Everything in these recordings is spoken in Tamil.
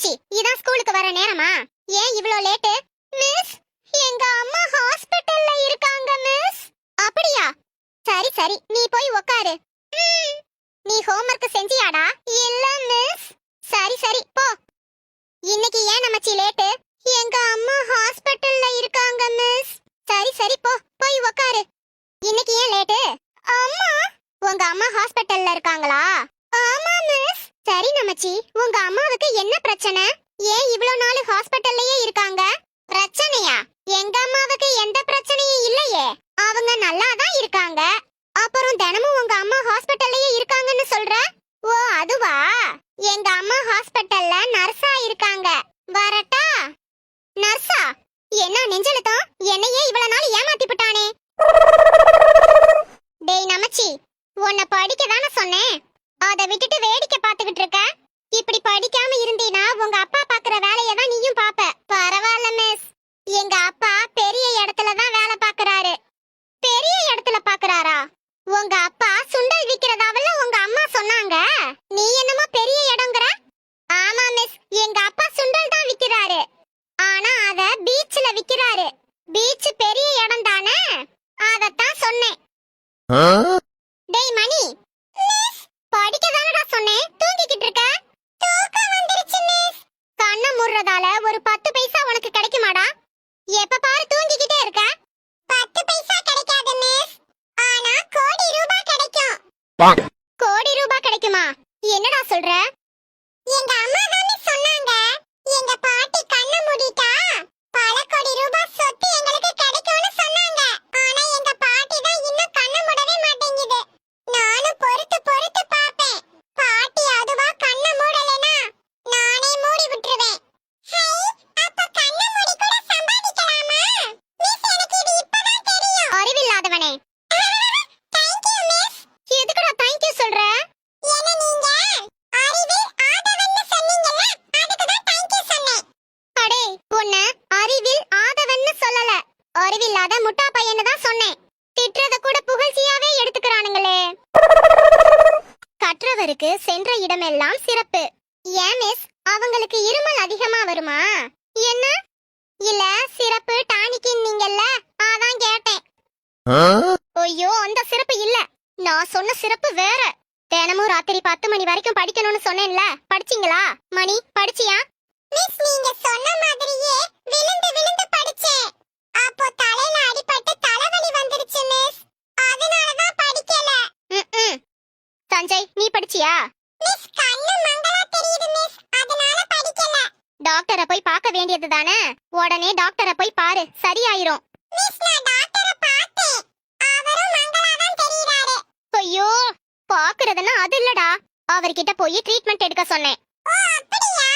நமச்சி இதான் ஸ்கூலுக்கு வர நேரமா? ஏன் இவ்ளோ லேட்டு? மிஸ் எங்க அம்மா ஹாஸ்பிடல்ல இருக்காங்க மிஸ் அப்படியா? சரி சரி நீ போய் உக்காரு. நீ ஹோம்வொர்க் செஞ்சியாடா? இல்ல மிஸ் சரி சரி போ. இன்னைக்கு ஏன் நமச்சி லேட்டு? எங்க அம்மா ஹாஸ்பிடல்ல இருக்காங்க மிஸ் சரி சரி போ போய் உக்காரு. இன்னைக்கு ஏன் லேட்டு? அம்மா உங்க அம்மா ஹாஸ்பிடல்ல இருக்காங்களா? சரி நமச்சி உங்க அம்மாவுக்கு என்ன பிரச்சனை? ஏன் இவ்வளவு நாள் ஹாஸ்பிட்டல்லயே இருக்காங்க? பிரச்சனையா? எங்க அம்மாவுக்கு எந்த பிரச்சனையும் இல்லையே. அவங்க நல்லா தான் இருக்காங்க. அப்புறம் தினமும் உங்க அம்மா ஹாஸ்பிட்டல்லயே இருக்காங்கன்னு சொல்ற? ஓ அதுவா? எங்க அம்மா ஹாஸ்பிட்டல்ல நர்ஸா இருக்காங்க. வரட்டா? நர்ஸா? என்ன நெஞ்சலத்தம் என்னையே இவ்வளவு நாள் ஏமாத்தி விட்டானே டேய் நமச்சி உன்னை படிக்க தானே சொன்னேன். அதை விட்டுட்டு வேடிக்கை பார்த்துக்கிட்டு இருக்க இப்படி படிக்காம இருந்தீனா உங்க அப்பா பாக்குற வேலையை தான் நீயும் பாப்ப பரவாயில்ல மிஸ் எங்க அப்பா பெரிய இடத்துல தான் வேலை பாக்குறாரு பெரிய இடத்துல பாக்குறாரா உங்க அப்பா சுண்டல் விக்கிறதாவல உங்க அம்மா சொன்னாங்க நீ என்னமோ பெரிய இடம்ங்கற ஆமா மிஸ் எங்க அப்பா சுண்டல் தான் விக்கிறாரு ஆனா அத பீச்ல விக்கிறாரு. பீச் பெரிய இடம் தானே? அதத்தான் சொன்னேன். டேய் மணி. படிக்க தானடா சொன்னேன். தூங்கிக்கிட்டு இருக்க? தூக்கம் வந்துருச்சு மிஸ் கண்ணை மூடுறதால ஒரு பத்து பைசா உனக்கு கிடைக்குமாடா? எப்ப பாரு தூங்கிக்கிட்டே இருக்க. பத்து பைசா கிடைக்காது மிஸ் ஆனா கோடி ரூபாய் கிடைக்கும். கோடி ரூபாய் கிடைக்குமா? என்னடா சொல்ற? எங்க அம்மா தானே சொன்னாங்க. எங்க பாட்டி கண்ணை மூடிட்டா கோடி ரூபாய் சொத்து அறிவில்லாத முட்டா பையன்னு தான் சொன்னேன். திட்டுறத கூட புகழ்ச்சியாவே எடுத்துக்கிறானுங்களே. கற்றவருக்கு சென்ற இடமெல்லாம் சிறப்பு. ஏன் மிஸ் அவங்களுக்கு இருமல் அதிகமா வருமா? என்ன? இல்ல சிறப்பு டானிக்கின் நீங்கல்ல? அதான் கேட்டேன். ஐயோ அந்த சிறப்பு இல்ல. நான் சொன்ன சிறப்பு வேற. தினமும் ராத்திரி பத்து மணி வரைக்கும் படிக்கணும்னு சொன்னேன்ல. படிச்சீங்களா? மணி படிச்சியா? மிஸ் நீங்க சொன்ன மாதிரியே விழுந்து விழுந்து படிச்சேன். அப்போ தலையில அடிபட்டு தலைவலி வந்துருச்சு மிஸ் அதனால தான் படிக்கல சஞ்சய் நீ படிச்சியா? மிஸ் கண்ணு மங்களா தெரியுது மிஸ் அதனால படிக்கல. டாக்டரை போய் பார்க்க வேண்டியது தானே? உடனே டாக்டரை போய் பாரு சரியாயிரும். மிஸ் நான் டாக்டரை பார்த்தேன். அவரும் மங்களா தான் தெரியுறாரு. ஐயோ பாக்குறதுன்னா அது இல்லடா. அவர்கிட்ட போய் ட்ரீட்மெண்ட் எடுக்க சொன்னேன். ஓ அப்படியா?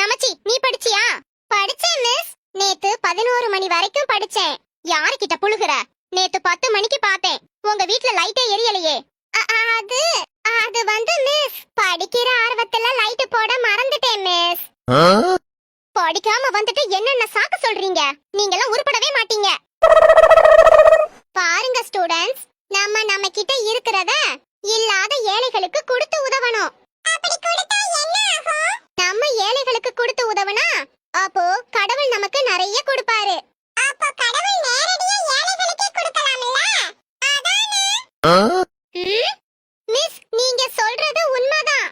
நமச்சி நீ படிச்சியா? படிச்சேன் மிஸ் நேத்து பதினோரு மணி வரைக்கும் படிச்சேன். யாருகிட்ட புழுகுற? நேத்து பத்து மணிக்கு பார்த்தேன். உங்க வீட்ல லைட்டே எரியலையே. அது அது வந்து மிஸ் படிக்கிற ஆர்வத்துல லைட் போட மறந்துட்டேன் மிஸ் படிக்காம வந்துட்டு என்னென்ன சாக்க சொல்றீங்க? நீங்கெல்லாம் உருப்படவே மாட்டீங்க. பாருங்க ஸ்டூடண்ட்ஸ் நம்ம நம்ம கிட்ட இருக்கிறத இல்லாத ஏழைகளுக்கு கொடுத்து உதவணும். அப்படி கொடுத்தா என்ன ஆகும்? நம்ம ஏழைகளுக்கு கொடுத்து உதவனா அப்போ கடவுள் நமக்கு நிறைய கொடுப்பாரு. அப்போ கடவுள் நேரடியா ஏழைகளுக்கே கொடுக்கலாம்ல? அதானே? மிஸ் நீங்க சொல்றது உண்மைதான்.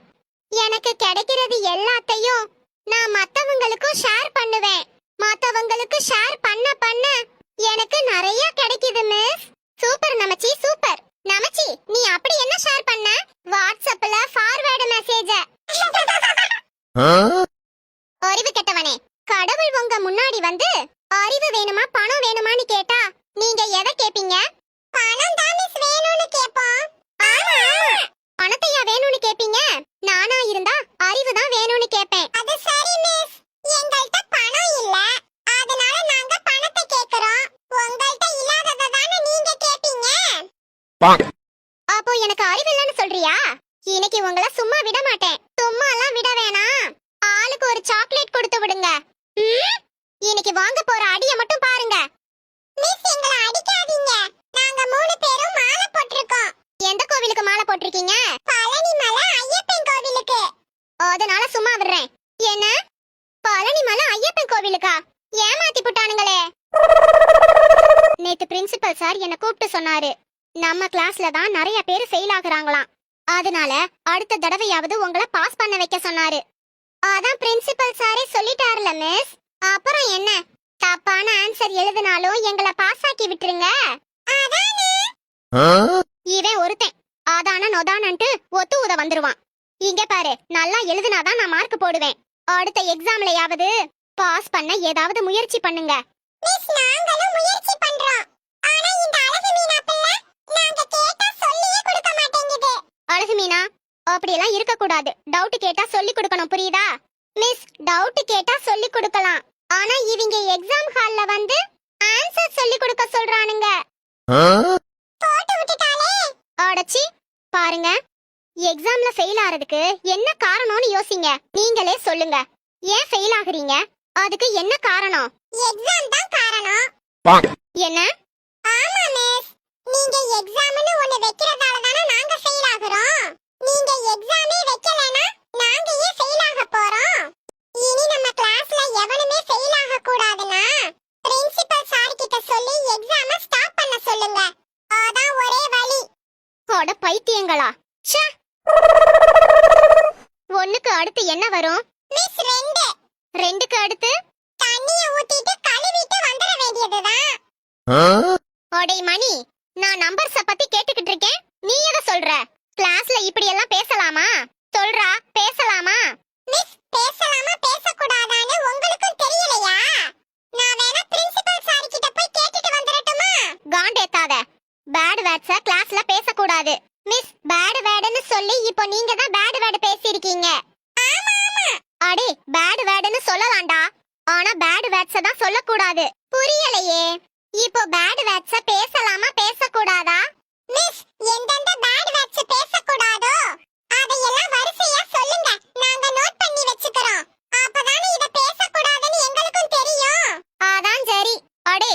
எனக்கு கிடைக்கிறது எல்லாத்தையும் நான் மத்தவங்களுக்கும் ஷேர் பண்ணுவேன். மத்தவங்களுக்கு ஷேர் பண்ண பண்ண எனக்கு நிறைய கிடைக்குது miss. Super Namachi super. Namachi நீ அப்படி என்ன ஷேர் பண்ண? வாட்ஸ்அப்ல ஃபார்வர்டு மெசேஜ் கடவுள் உங்க முன்னாடி வந்து அறிவு வேணுமா பணம் வேணுமான்னு கேட்டா நீங்க எதை கேப்பீங்க? பணம் தான் மிஸ் வேணும்னு கேப்போம். ஆமா பணத்தையா வேணும்னு கேப்பீங்க? நானா இருந்தா அறிவு தான் வேணும்னு கேப்பேன். அது சரி மிஸ் எங்கள்ட்ட பணம் இல்ல. அதனால நாங்க பணத்தை கேக்குறோம். உங்கள்ட்ட இல்லாதத தானே நீங்க கேப்பீங்க? அப்போ எனக்கு அறிவு இல்லைன்னு சொல்றியா? இன்னைக்கு உங்கள சும்மா விட மாட்டேன். சும்மா எல்லாம் விட வேணாம். ஆளுக்கு ஒரு சாக்லேட்? இன்னைக்கு வாங்க போற அடிய மட்டும் பாருங்க. மிஸ் எங்களை அடிக்காதீங்க. நாங்க மூணு பேரும் மாலை போட்டிருக்கோம். எந்த கோவிலுக்கு மாலை போட்டிருக்கீங்க? பழனி மலை ஐயப்பன் கோவிலுக்கு. அதனால சும்மா விடுறேன். என்ன? கோவிலுக்கா? ஏமாத்தி புட்டானுங்களே. நேத்து பிரின்சிபல் சார் என்ன கூப்பிட்டு சொன்னாரு. நம்ம கிளாஸ்ல தான் நிறைய பேர் ஃபெயில் ஆகுறாங்களாம். அதனால அடுத்த தடவையாவது உங்களை பாஸ் பண்ண வைக்க சொன்னாரு. அதான் பிரின்சிபல் சாரே சொல்லிட்டாருல மிஸ் அப்புறம் என்ன? தப்பான ஆன்சர் எழுதினாலும் எங்களை பாஸ் ஆக்கி விட்டுருங்க. இவன் ஒருத்தன். அதான நொதானன்ட்டு ஒத்து உத வந்துருவான். இங்க பாரு நல்லா எழுதுனாதான் நான் மார்க் போடுவேன். அடுத்த எக்ஸாம்லயாவது பாஸ் பண்ண ஏதாவது முயற்சி பண்ணுங்க. மிஸ் நாங்களும் முயற்சி பண்றோம். ஆனா இந்த அழகு மீனா பிள்ளை நாங்க கேட்டா சொல்லியே கொடுக்க மாட்டேங்குது. அழகு மீனா அப்படி எல்லாம் இருக்க கூடாது டவுட் கேட்டா சொல்லி கொடுக்கணும் புரியுதா? மிஸ் டவுட் கேட்டா சொல்லி கொடுக்கலாம் ஆனா இவங்க எக்ஸாம் ஹால்ல வந்து ஆன்சர் சொல்லி கொடுக்க சொல்றானுங்க போட்டு விட்டுட்டாலே அடச்சி பாருங்க எக்ஸாம்ல ஃபெயில் ஆறதுக்கு என்ன காரணம்னு யோசிங்க. நீங்களே சொல்லுங்க. ஏன் ஃபெயில் ஆகுறீங்க? அதுக்கு என்ன காரணம்? எக்ஸாம் தான் காரணம். என்ன? ஆமா மிஸ் நீங்க எக்ஸாம்னு ஒண்ணு வைக்கிறதால தானே நாங்க ஃபெயில் ஆகுறோம். நீங்க எக்ஸாமே வைக்கலனா நாங்க ஏன் ஃபெயில் ஆக போறோம்? இனி நம்ம கிளாஸ்ல எவனுமே ஃபெயில் ஆக கூடாதுனா பிரின்சிபல் சார் கிட்ட சொல்லி எக்ஸாமை ஸ்டாப் பண்ண சொல்லுங்க. அதான் ஒரே வழி. அட பைத்தியங்களா. ச்சே. ஒண்ணுக்கு அடுத்து என்ன வரும்? மிஸ் ரெண்டு. ரெண்டுக்கு அடுத்து? தண்ணிய ஊத்திட்டு கழுவிட்டு வந்துட வேண்டியதுதான். ஓடே மணி நான் நம்பர்ஸ பத்தி கேட்டுக்கிட்டு இருக்கேன். நீ எத சொல்ற? கிளாஸ்ல இப்படி எல்லாம் பேசலாமா? சொல்றா பேசலாமா? மிஸ் பேசலாமா பேசக்கூடாதான்னு உங்களுக்கும் தெரியலையா? நான் வேணா பிரின்சிபல் சார் கிட்ட போய் கேட்டுட்டு வந்துறட்டுமா காண்டேத்தாத பேட் வேர்ட்ஸ கிளாஸ்ல பேசக்கூடாது. மிஸ் பேட் வேர்டுன்னு சொல்லி இப்போ நீங்க தான் பேட் வேர்டு பேசியிருக்கீங்க ஆமா ஆமா அடே வேர்டுன்னு சொல்லலாம்டா. ஆனா பேட் வேர்ட்ஸ தான் சொல்லக்கூடாது. புரியலையே. இப்போ பேட் வேர்ட்ஸ பேசலாமா பேசக்கூடாதா? மிஸ் எந்தெந்த பேட் வேர்ட்ஸ் பேசக்கூடாதோ அதையெல்லாம் வரிசையா சொல்லுங்க. நாங்க நோட் பண்ணி வச்சுக்கிறோம். அப்பதானே இத பேசக்கூடாதுன்னு எங்களுக்கும் தெரியும். அதான் சரி. அடே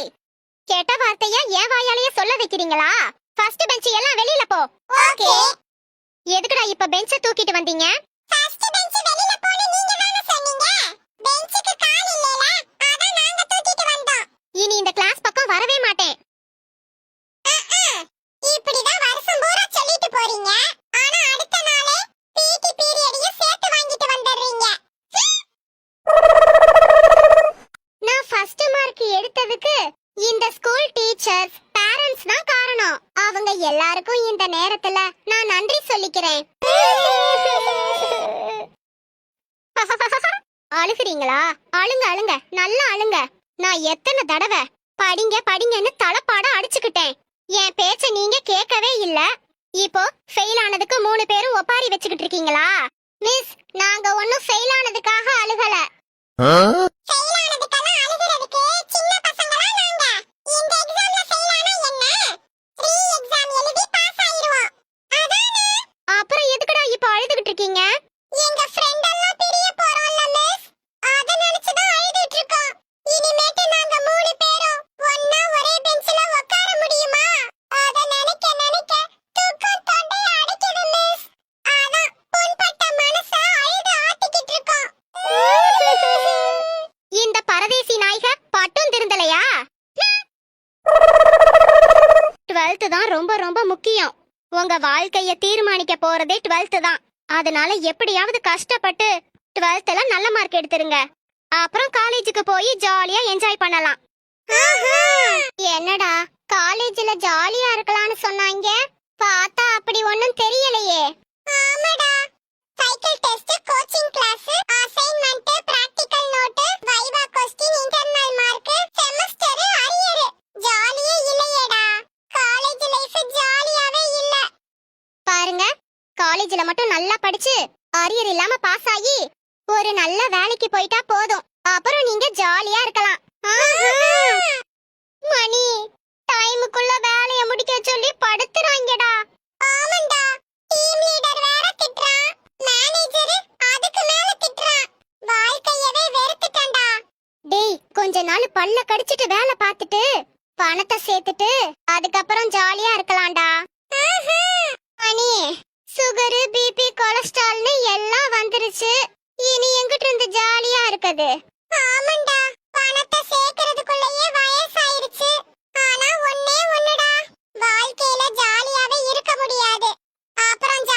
கெட்ட வார்த்தையா என் வாயாலேயே சொல்ல வைக்கிறீங்களா? ஃபர்ஸ்ட் பெஞ்ச் எல்லாம் வெளியில போ. ஓகே எதுக்குடா இப்ப பெஞ்ச தூக்கிட்டு வந்தீங்க? இனி இந்த கிளாஸ் பக்கம் வரவே மாட்டேன். இப்படிதான் வருஷம் பூரா சொல்லிட்டு போறீங்க. ஆனா அடுத்த நாளே பிடி பீரியடையும் சேர்த்து வாங்கிட்டு வந்துடுறீங்க. நான் ஃபர்ஸ்ட் மார்க் எடுத்ததுக்கு இந்த ஸ்கூல் டீச்சர்ஸ் பேரண்ட்ஸ் தான் காரணம். அவங்க எல்லாருக்கும் இந்த நேரத்துல நான் நன்றி சொல்லிக்கிறேன். அழுகுறீங்களா? அழுங்க அழுங்க. நல்லா அழுங்க. நான் எத்தனை தடவை படிங்க படிங்கன்னு தலைப்பாட அடிச்சுக்கிட்டேன். என் பேச்ச நீங்க கேட்கவே இல்ல. இப்போ ஃபெயில் ஆனதுக்கு மூணு பேரும் ஒப்பாரி வச்சுக்கிட்டு இருக்கீங்களா? மிஸ் நாங்க ஒன்னும் ஃபெயில் ஆனதுக்காக அழுகல. முக்கியம். உங்க வாழ்க்கைய தீர்மானிக்க போறதே டுவெல்த் தான். அதனால எப்படியாவது கஷ்டப்பட்டு டுவெல்த்ல நல்ல மார்க் எடுத்துருங்க. அப்புறம் காலேஜுக்கு போய் ஜாலியா என்ஜாய் பண்ணலாம். என்னடா காலேஜ்ல ஜாலியா இருக்கலாம்னு சொன்னாங்க? பார்த்தா அப்படி ஒண்ணும் தெரியலையே. ஆமாடா. Cycle test coaching class assignment practical note viva question internal காலேஜ்ல மட்டும் நல்லா படிச்சு அரியர் இல்லாம பாஸ் ஆகி ஒரு நல்ல வேலைக்கு போயிட்டா போதும். அப்புறம் நீங்க ஜாலியா இருக்கலாம். மணி டைமுக்குள்ள வேலைய முடிக்க சொல்லி படுத்துறாங்கடா. ஆமாண்டா. டீம் லீடர் வேற திட்டுறான். மேனேஜர் அதுக்கு மேல திட்டுறான். வாழ்க்கையவே வெறுத்துட்டேன்டா. டேய் கொஞ்ச நாள் பல்ல கடிச்சிட்டு வேலை பார்த்துட்டு பணத்தை சேர்த்துட்டு அதுக்கப்புறம் ஜாலியா இருக்கலாம்டா. மணி சுகரு பிபி கொலஸ்ட்ரால்னு எல்லாம் வந்துருச்சு. இனி எங்கிட்ட இருந்து ஜாலியா இருக்குது? ஆமாண்டா பணத்தை சேர்க்கிறதுக்குள்ளேயே வயசாயிருச்சு. ஆனா ஒண்ணே ஒண்ணுடா. வாழ்க்கையில ஜாலியாவே இருக்க முடியாது. அப்புறம்